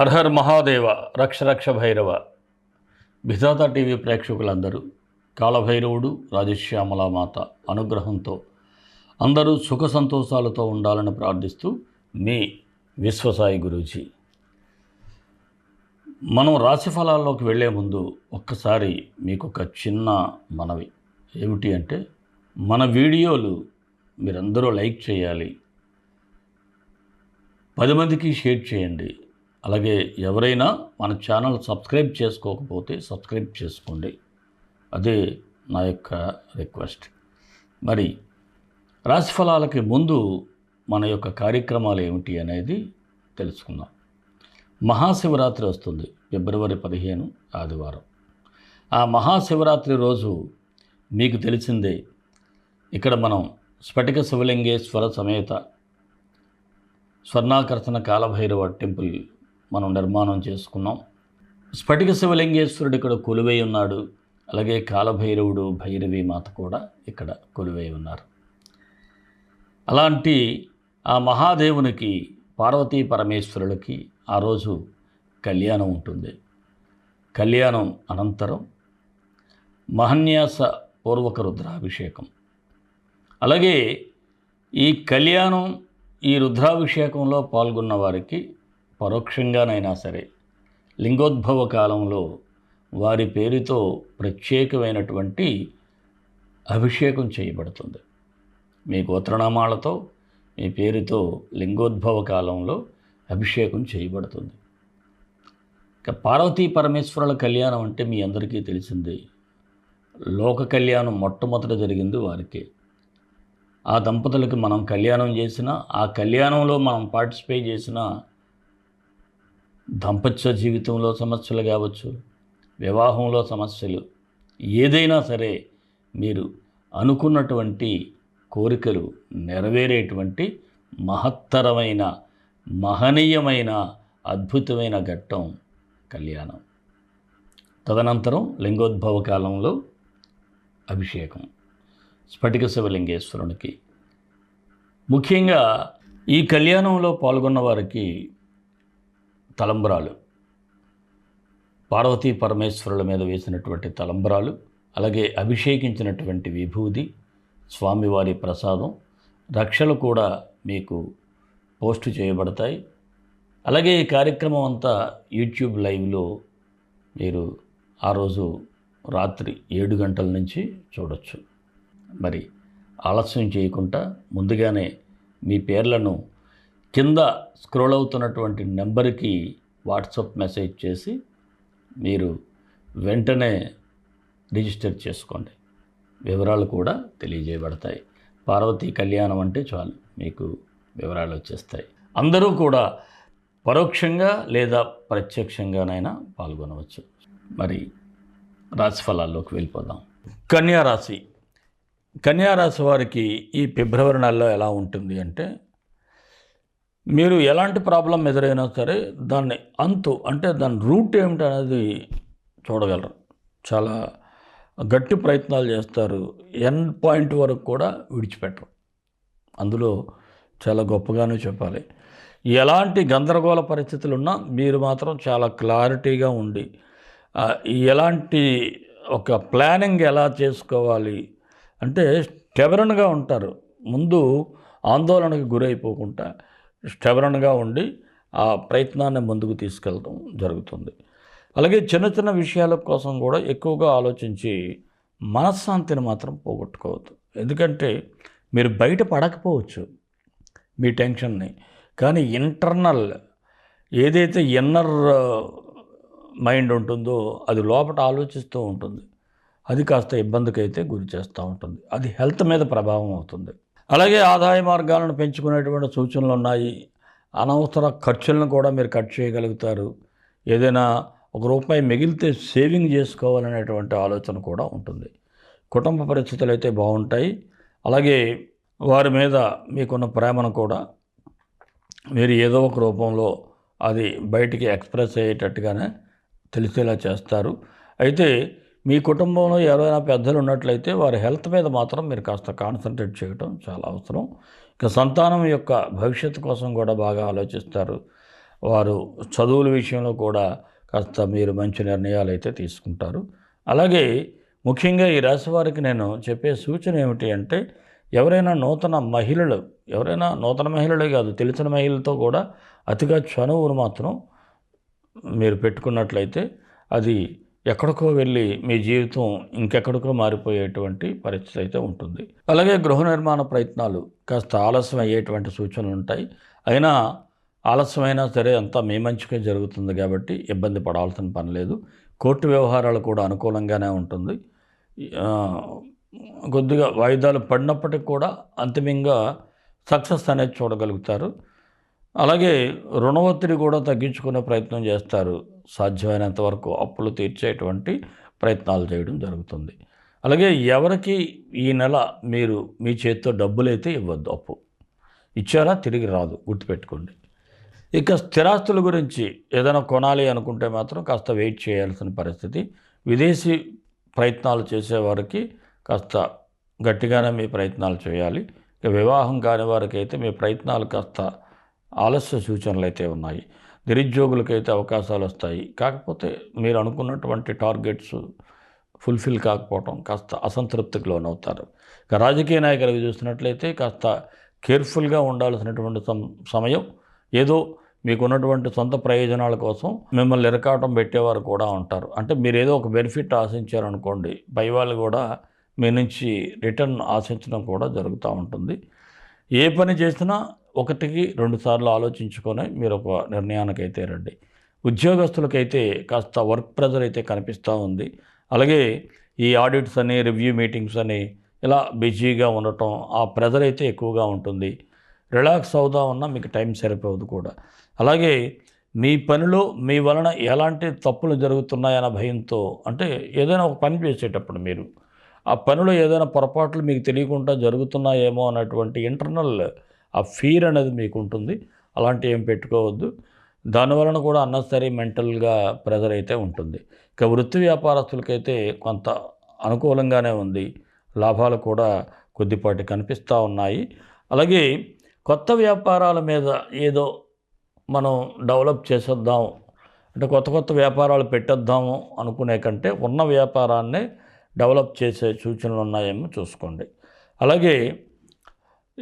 హర్హర్ మహాదేవ రక్ష రక్ష భైరవ. విధాత టీవీ ప్రేక్షకులందరూ కాలభైరవుడు రాజశ్యామల మాత అనుగ్రహంతో అందరూ సుఖ సంతోషాలతో ఉండాలని ప్రార్థిస్తూ మీ విశ్వసాయి గురూజీ. మనం రాశి ఫలాల్లోకి వెళ్ళే ముందు ఒక్కసారి మీకు ఒక చిన్న మనవి. ఏమిటి అంటే మన వీడియోలు మీరందరూ లైక్ చేయాలి. పది మందికి షేర్ చేయండి. అలాగే ఎవరైనా మన ఛానల్ సబ్స్క్రైబ్ చేసుకోకపోతే సబ్స్క్రైబ్ చేసుకోండి. అదే నా యొక్క రిక్వెస్ట్. మరి రాశిఫలాలకి ముందు మన యొక్క కార్యక్రమాలు ఏమిటి అనేది తెలుసుకుందాం. మహాశివరాత్రి వస్తుంది ఫిబ్రవరి పదిహేను ఆదివారం. ఆ మహాశివరాత్రి రోజు మీకు తెలిసిందే ఇక్కడ మనం స్ఫటిక శివలింగేశ్వర సమేత స్వర్ణాకర్షణ కాలభైరవ టెంపుల్ మనం నిర్మాణం చేసుకున్నాం. స్ఫటిక శివలింగేశ్వరుడు ఇక్కడ కొలువై ఉన్నాడు. అలాగే కాలభైరవుడు భైరవి మాత కూడా ఇక్కడ కొలువై ఉన్నారు. అలాంటి ఆ మహాదేవునికి పార్వతీ పరమేశ్వరులకి ఆ రోజు కళ్యాణం ఉంటుంది. కళ్యాణం అనంతరం మహన్యాస పూర్వక రుద్రాభిషేకం. అలాగే ఈ కళ్యాణం ఈ రుద్రాభిషేకంలో పాల్గొన్న వారికి పరోక్షంగానైనా సరే లింగోద్భవ కాలంలో వారి పేరుతో ప్రత్యేకమైనటువంటి అభిషేకం చేయబడుతుంది. మీ గోత్రనామాలతో మీ పేరుతో లింగోద్భవ కాలంలో అభిషేకం చేయబడుతుంది. ఇక పార్వతీ పరమేశ్వరుల కళ్యాణం అంటే మీ అందరికీ తెలిసిందే. లోక కళ్యాణం మొట్టమొదట జరిగింది వారికే. ఆ దంపతులకు మనం కళ్యాణం చేసిన ఆ కళ్యాణంలో మనం పార్టిసిపేట్ చేసిన దాంపత్య జీవితంలో సమస్యలు కావచ్చు వివాహంలో సమస్యలు ఏదైనా సరే మీరు అనుకున్నటువంటి కోరికలు నెరవేరేటువంటి మహత్తరమైన మహనీయమైన అద్భుతమైన ఘట్టం కళ్యాణం. తదనంతరం లింగోద్భవ కాలంలో అభిషేకం. స్ఫటిక శివలింగేశ్వరునికి. ముఖ్యంగా ఈ కళ్యాణంలో పాల్గొన్న వారికి తలంబరాలు. పార్వతీ పరమేశ్వరుల మీద వేసినటువంటి తలంబరాలు అలాగే అభిషేకించినటువంటి విభూది స్వామివారి ప్రసాదం రక్షలు కూడా మీకు పోస్ట్ చేయబడతాయి. అలాగే ఈ కార్యక్రమం అంతా యూట్యూబ్ లైవ్లో మీరు ఆ రోజు రాత్రి ఏడు గంటల నుంచి చూడొచ్చు. మరి ఆలస్యం చేయకుండా ముందుగానే మీ పేర్లను కింద స్క్రోల్ అవుతున్నటువంటి నెంబర్కి వాట్సాప్ మెసేజ్ చేసి మీరు వెంటనే రిజిస్టర్ చేసుకోండి. వివరాలు కూడా తెలియజేయబడతాయి. పార్వతీ కళ్యాణం అంటే చాలు మీకు వివరాలు వచ్చేస్తాయి. అందరూ కూడా పరోక్షంగా లేదా ప్రత్యక్షంగానైనా పాల్గొనవచ్చు. మరి రాశి ఫలాల్లోకి వెళ్ళిపోదాం. కన్యారాశి. కన్యారాశి వారికి ఈ ఫిబ్రవరి నెలలో ఎలా ఉంటుంది అంటే మీరు ఎలాంటి ప్రాబ్లం ఎదురైనా సరే దాన్ని అంతు అంటే దాని రూట్ ఏమిటి అనేది చూడగలరు. చాలా గట్టి ప్రయత్నాలు చేస్తారు. ఎన్ పాయింట్ వరకు కూడా విడిచిపెట్టరు. అందులో చాలా గొప్పగానే చెప్పాలి. ఎలాంటి గందరగోళ పరిస్థితులు ఉన్నా మీరు మాత్రం చాలా క్లారిటీగా ఉండి ఎలాంటి ఒక ప్లానింగ్ ఎలా చేసుకోవాలి అంటే స్టెబరన్గా ఉంటారు. ముందు ఆందోళనకు గురైపోకుండా స్టెబరన్గా ఉండి ఆ ప్రయత్నాన్ని ముందుకు తీసుకెళ్ళడం జరుగుతుంది. అలాగే చిన్న చిన్న విషయాల కోసం కూడా ఎక్కువగా ఆలోచించి మనశ్శాంతిని మాత్రం పోగొట్టుకోవద్దు. ఎందుకంటే మీరు బయట పడకపోవచ్చు మీ టెన్షన్ని. కానీ ఇంటర్నల్ ఏదైతే ఇన్నర్ మైండ్ ఉంటుందో అది లోపల ఆలోచిస్తూ ఉంటుంది. అది కాస్త ఇబ్బందికైతే గురి చేస్తూ ఉంటుంది. అది హెల్త్ మీద ప్రభావం అవుతుంది. అలాగే ఆదాయ మార్గాలను పెంచుకునేటువంటి సూచనలు ఉన్నాయి. అనవసర ఖర్చులను కూడా మీరు కట్ చేయగలుగుతారు. ఏదైనా ఒక రూపాయి మిగిలితే సేవింగ్ చేసుకోవాలనేటువంటి ఆలోచన కూడా ఉంటుంది. కుటుంబ పరిస్థితులు అయితే బాగుంటాయి. అలాగే వారి మీద మీకున్న ప్రేమను కూడా మీరు ఏదో ఒక రూపంలో అది బయటికి ఎక్స్ప్రెస్ అయ్యేటట్టుగానే తెలిసేలా చేస్తారు. అయితే మీ కుటుంబంలో ఎవరైనా పెద్దలు ఉన్నట్లయితే వారి హెల్త్ మీద మాత్రం మీరు కాస్త కాన్సన్ట్రేట్ చేయడం చాలా అవసరం. ఇక సంతానం యొక్క భవిష్యత్తు కోసం కూడా బాగా ఆలోచిస్తారు. వారు చదువుల విషయంలో కూడా కాస్త మీరు మంచి నిర్ణయాలు అయితే తీసుకుంటారు. అలాగే ముఖ్యంగా ఈ రాశి వారికి నేను చెప్పే సూచన ఏమిటి అంటే ఎవరైనా నూతన మహిళలు ఎవరైనా నూతన మహిళలే కాదు తెలిసిన మహిళలతో కూడా అతిగా చనువును మాత్రం మీరు పెట్టుకున్నట్లయితే అది ఎక్కడికో వెళ్ళి మీ జీవితం ఇంకెక్కడికో మారిపోయేటువంటి పరిస్థితి అయితే ఉంటుంది. అలాగే గృహ నిర్మాణ ప్రయత్నాలు కాస్త ఆలస్యం అయ్యేటువంటి సూచనలు ఉంటాయి. అయినా ఆలస్యమైనా సరే అంతా మీ మంచిగా జరుగుతుంది కాబట్టి ఇబ్బంది పడాల్సిన పని లేదు. కోర్టు వ్యవహారాలు కూడా అనుకూలంగానే ఉంటుంది. కొద్దిగా వాయిదాలు పడినప్పటికి కూడా అంతిమంగా సక్సెస్ అనేది చూడగలుగుతారు. అలాగే రుణ ఒత్తిడి కూడా తగ్గించుకునే ప్రయత్నం చేస్తారు. సాధ్యమైనంత వరకు అప్పులు తీర్చేటువంటి ప్రయత్నాలు చేయడం జరుగుతుంది. అలాగే ఎవరికి ఈ నెల మీరు మీ చేతితో డబ్బులైతే ఇవ్వద్దు అప్పు. ఇచ్చారా తిరిగి రాదు గుర్తుపెట్టుకోండి. ఇక స్థిరాస్తుల గురించి ఏదైనా కొనాలి అనుకుంటే మాత్రం కాస్త వెయిట్ చేయాల్సిన పరిస్థితి. విదేశీ ప్రయత్నాలు చేసేవారికి కాస్త గట్టిగానే మీ ప్రయత్నాలు చేయాలి. ఇక వివాహం కాని వారికి అయితే మీ ప్రయత్నాలు కాస్త ఆలస్య సూచనలు అయితే ఉన్నాయి. నిరుద్యోగులకైతే అవకాశాలు వస్తాయి కాకపోతే మీరు అనుకున్నటువంటి టార్గెట్స్ ఫుల్ఫిల్ కాకపోవటం కాస్త అసంతృప్తికి లోనవుతారు. ఇక రాజకీయ నాయకులకు చూసినట్లయితే కాస్త కేర్ఫుల్గా ఉండాల్సినటువంటి సం సమయం ఏదో మీకున్నటువంటి సొంత ప్రయోజనాల కోసం మిమ్మల్ని ఇరకాటం పెట్టేవారు కూడా ఉంటారు. అంటే మీరు ఏదో ఒక బెనిఫిట్ ఆశించారనుకోండి పై వాళ్ళు కూడా మీ నుంచి రిటర్న్ ఆశించడం కూడా జరుగుతూ ఉంటుంది. ఏ పని చేసినా ఒకటికి రెండు సార్లు ఆలోచించుకొని మీరు ఒక నిర్ణయానికి అయితే రండి. ఉద్యోగస్తులకైతే కాస్త వర్క్ ప్రెజర్ అయితే కనిపిస్తూ ఉంది. అలాగే ఈ ఆడిట్స్ అని రివ్యూ మీటింగ్స్ అని ఇలా బిజీగా ఉండటం ఆ ప్రెజర్ అయితే ఎక్కువగా ఉంటుంది. రిలాక్స్ అవుదా ఉన్నా మీకు టైం సరిపోదు కూడా. అలాగే మీ పనిలో మీ వలన ఎలాంటి తప్పులు జరుగుతున్నాయన్న భయంతో అంటే ఏదైనా ఒక పని చేసేటప్పుడు మీరు ఆ పనిలో ఏదైనా పొరపాట్లు మీకు తెలియకుండా జరుగుతున్నాయేమో అన్నటువంటి ఇంటర్నల్ ఆ ఫీర్ అనేది మీకు ఉంటుంది అలాంటి ఏం పెట్టుకోవద్దు. దానివలన కూడా అన్నసరీ మెంటల్గా ప్రెజర్ అయితే ఉంటుంది. ఇక వృత్తి వ్యాపారస్తులకైతే కొంత అనుకూలంగానే ఉంది. లాభాలు కూడా కొద్దిపాటి కనిపిస్తూ ఉన్నాయి. అలాగే కొత్త వ్యాపారాల మీద ఏదో మనం డెవలప్ చేసేద్దాం అంటే కొత్త కొత్త వ్యాపారాలు పెట్టేద్దాము అనుకునే కంటే ఉన్న వ్యాపారాన్నే డెవలప్ చేసే సూచనలు ఉన్నాయేమో చూసుకోండి. అలాగే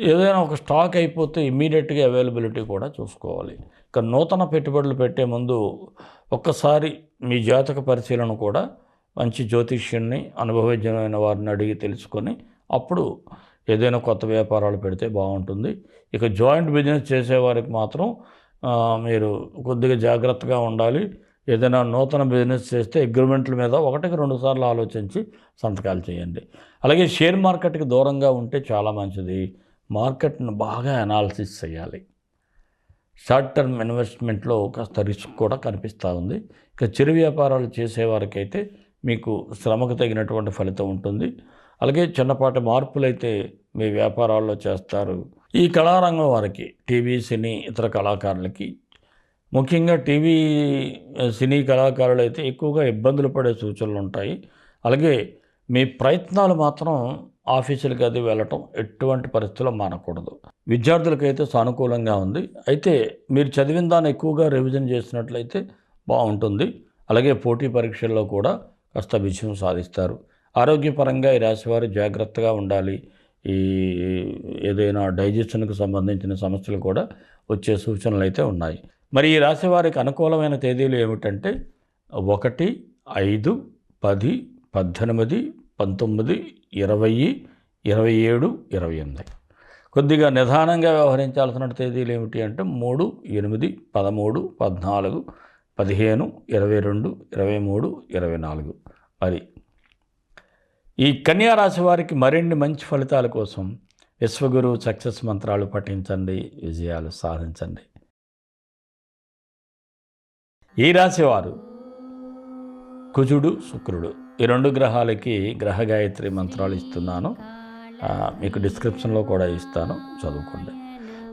ఏదైనా ఒక స్టాక్ అయిపోతే ఇమ్మీడియట్గా అవైలబిలిటీ కూడా చూసుకోవాలి. ఇక నూతన పెట్టుబడులు పెట్టే ముందు ఒక్కసారి మీ జాతక పరిశీలన కూడా మంచి జ్యోతిష్యుణ్ణి అనుభవజ్ఞమైన వారిని అడిగి తెలుసుకొని అప్పుడు ఏదైనా కొత్త వ్యాపారాలు పెడితే బాగుంటుంది. ఇక జాయింట్ బిజినెస్ చేసేవారికి మాత్రం మీరు కొద్దిగా జాగ్రత్తగా ఉండాలి. ఏదైనా నూతన బిజినెస్ చేస్తే అగ్రిమెంట్ల మీద ఒకటికి రెండు సార్లు ఆలోచించి సంతకాలు చేయండి. అలాగే షేర్ మార్కెట్కి దూరంగా ఉంటే చాలా మంచిది. మార్కెట్ను బాగా అనాలిసిస్ చేయాలి. షార్ట్ టర్మ్ ఇన్వెస్ట్మెంట్లో కాస్త రిస్క్ కూడా కనిపిస్తూ ఉంది. ఇక చిరు వ్యాపారాలు చేసేవారికైతే మీకు శ్రమకు తగినటువంటి ఫలితం ఉంటుంది. అలాగే చిన్నపాటి మార్పులైతే మీ వ్యాపారాల్లో చేస్తారు. ఈ కళారంగం వారికి టీవీ సినీ ఇతర కళాకారులకి ముఖ్యంగా టీవీ సినీ కళాకారులు అయితే ఎక్కువగా ఇబ్బందులు పడే సూచనలు ఉంటాయి. అలాగే మీ ప్రయత్నాలు మాత్రం ఆఫీసులకి అది వెళ్ళటం ఎటువంటి పరిస్థితుల్లో మానకూడదు. విద్యార్థులకైతే సానుకూలంగా ఉంది. అయితే మీరు చదివిన దాన్ని ఎక్కువగా రివిజన్ చేసినట్లయితే బాగుంటుంది. అలాగే పోటీ పరీక్షల్లో కూడా కాస్త విజయం సాధిస్తారు. ఆరోగ్యపరంగా ఈ రాశివారు జాగ్రత్తగా ఉండాలి. ఈ ఏదైనా డైజెషన్కు సంబంధించిన సమస్యలు కూడా వచ్చే సూచనలు అయితే ఉన్నాయి. మరి ఈ రాశి వారికి అనుకూలమైన తేదీలు ఏమిటంటే ఒకటి ఐదు పది పద్దెనిమిది పంతొమ్మిది ఇరవై ఇరవై ఏడు ఇరవై ఎనిమిది. కొద్దిగా నిదానంగా వ్యవహరించాల్సిన తేదీలు ఏమిటి అంటే మూడు ఎనిమిది పదమూడు పద్నాలుగు పదిహేను ఇరవై రెండు ఇరవై మూడు ఇరవై నాలుగు. మరి ఈ కన్యా రాశి వారికి మరిన్ని మంచి ఫలితాల కోసం విశ్వగురు సక్సెస్ మంత్రాలు పఠించండి విజయాలు సాధించండి. ఈ రాశివారు కుజుడు శుక్రుడు. ఈ రెండు గ్రహాలకి గ్రహ గాయత్రి మంత్రాలు ఇస్తున్నాను. మీకు డిస్క్రిప్షన్లో కూడా ఇస్తాను. చదువుకోండి.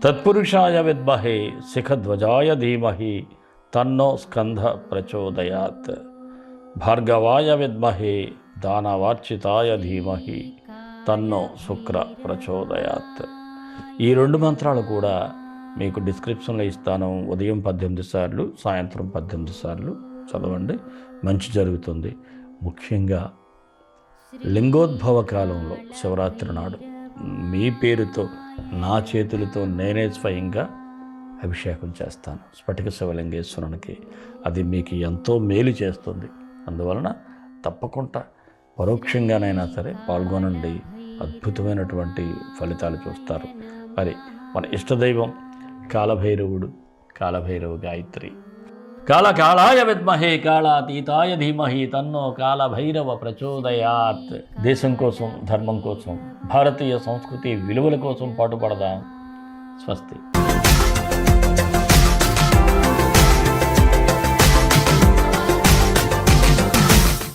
తత్పురుషాయ విద్మహే శిఖధ్వజాయ ధీమహి తన్నో స్కంధ ప్రచోదయాత్. భార్గవాయ విద్మహే దానవార్చితాయ ధీమహి తన్నో శుక్ర ప్రచోదయాత్. ఈ రెండు మంత్రాలు కూడా మీకు డిస్క్రిప్షన్లో ఇస్తాను. ఉదయం పద్దెనిమిది సార్లు సాయంత్రం పద్దెనిమిది సార్లు చదవండి. మంచి జరుగుతుంది. ముఖ్యంగా లింగోద్భవ కాలంలో శివరాత్రి నాడు. మీ పేరుతో నా చేతులతో నేనే స్వయంగా అభిషేకం చేస్తాను. స్ఫటిక శివలింగేశ్వరునికి అది మీకు ఎంతో మేలు చేస్తుంది. అందువలన తప్పకుండా పరోక్షంగానైనా సరే పాల్గొనండి. అద్భుతమైనటువంటి ఫలితాలు చూస్తారు. మరి మన ఇష్టదైవం కాలభైరవుడు కాలభైరవ గాయత్రి కాలకాళాయ విద్మహే కాళాతీతాయ ధీమహి తన్నో కాలభైరవ ప్రచోదయాత్ దేశం కోసం ధర్మం కోసం భారతీయ సంస్కృతి విలువల కోసం పాటుపడదాం। స్వస్తి।